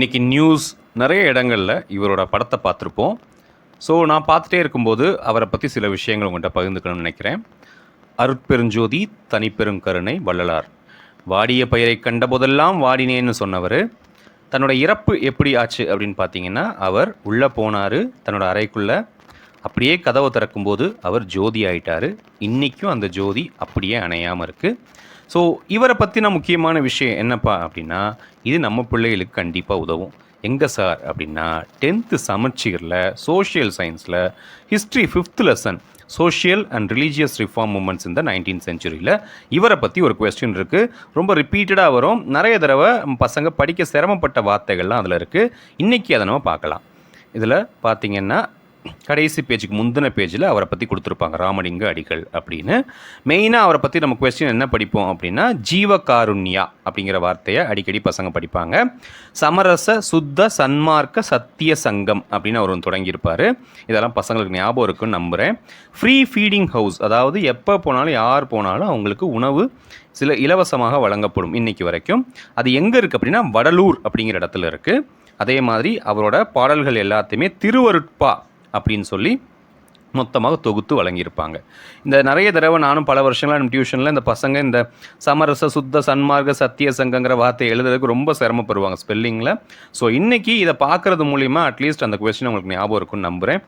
இன்றைக்கி நியூஸ் நிறைய இடங்களில் இவரோட படத்தை பார்த்துருப்போம். ஸோ நான் பார்த்துட்டே இருக்கும்போது அவரை பற்றி சில விஷயங்கள் உங்கள்கிட்ட பகிர்ந்துக்கணும்னு நினைக்கிறேன். அருட்பெருஞ்சோதி தனிப்பெருங்கருணை வள்ளலார். வாடிய பயிரை கண்டபோதெல்லாம் வாடினேன்னு சொன்னவர். தன்னோட இறப்பு எப்படி ஆச்சு அப்படின்னு பார்த்தீங்கன்னா அவர் உள்ளே போனார் தன்னோட அறைக்குள்ளே அப்படியே கதவை திறக்கும்போது அவர் ஜோதி ஆயிட்டாரு. இன்றைக்கும் அந்த ஜோதி அப்படியே அணையாமல் இருக்குது ஸோ இவரை பற்றின முக்கியமான விஷயம் என்னப்பா அப்படின்னா இது நம்ம பிள்ளைகளுக்கு கண்டிப்பாக உதவும். எங்கே சார் அப்படின்னா டென்த்து சமச்சீரில் சோஷியல் சயின்ஸில் history fifth lesson social and religious reform movements இந்த நைன்டீன் செஞ்சுரியில் இவரை பற்றி ஒரு கொஸ்டின் இருக்குது ரொம்ப ரிப்பீட்டடாக வரும். நிறைய தடவை பசங்க படிக்க சிரமப்பட்ட வார்த்தைகள்லாம் அதில் இருக்குது இன்றைக்கி அதை நம்ம பார்க்கலாம். இதில் பார்த்தீங்கன்னா கடைசி பேஜுக்கு முந்தின பேஜில் அவரை பற்றி கொடுத்துருப்பாங்க. ராமலிங்க அடிகள் அப்படின்னு. மெயினாக அவரை பற்றி நம்ம கொஸ்டின் என்ன படிப்போம் அப்படின்னா ஜீவகாருண்யா அப்படிங்கிற வார்த்தையை அடிக்கடி பசங்க படிப்பாங்க. சமரச சுத்த சன்மார்க்க சத்திய சங்கம் அப்படின்னு அவர் ஒன்று தொடங்கியிருப்பார். இதெல்லாம் பசங்களுக்கு ஞாபகம் இருக்குன்னு நம்புகிறேன் ஃப்ரீ ஃபீடிங் ஹவுஸ் அதாவது எப்போ போனாலும் யார் போனாலும் அவங்களுக்கு உணவு சில இலவசமாக வழங்கப்படும் இன்றைக்கு வரைக்கும். அது எங்கே இருக்குது அப்படின்னா வடலூர் அப்படிங்கிற இடத்துல இருக்குது அதே மாதிரி அவரோட பாடல்கள் எல்லாத்தையுமே திருவருட்பா அப்படின்னு சொல்லி மொத்தமாக தொகுத்து வழங்கியிருப்பாங்க. இந்த நிறைய தடவை நானும் பல வருஷங்களாக நம்ம டியூஷனில் இந்த பசங்க இந்த சமரச சுத்த சன்மார்க்க சத்திய சங்கங்கிற வார்த்தை எழுதுறதுக்கு ரொம்ப சிரமப்படுவாங்க ஸ்பெல்லிங்கில் ஸோ இன்றைக்கி இதை பார்க்குறது மூலிமா அட்லீஸ்ட் அந்த கொஸ்டின் உங்களுக்கு ஞாபகம் இருக்கும்னு நம்புகிறேன்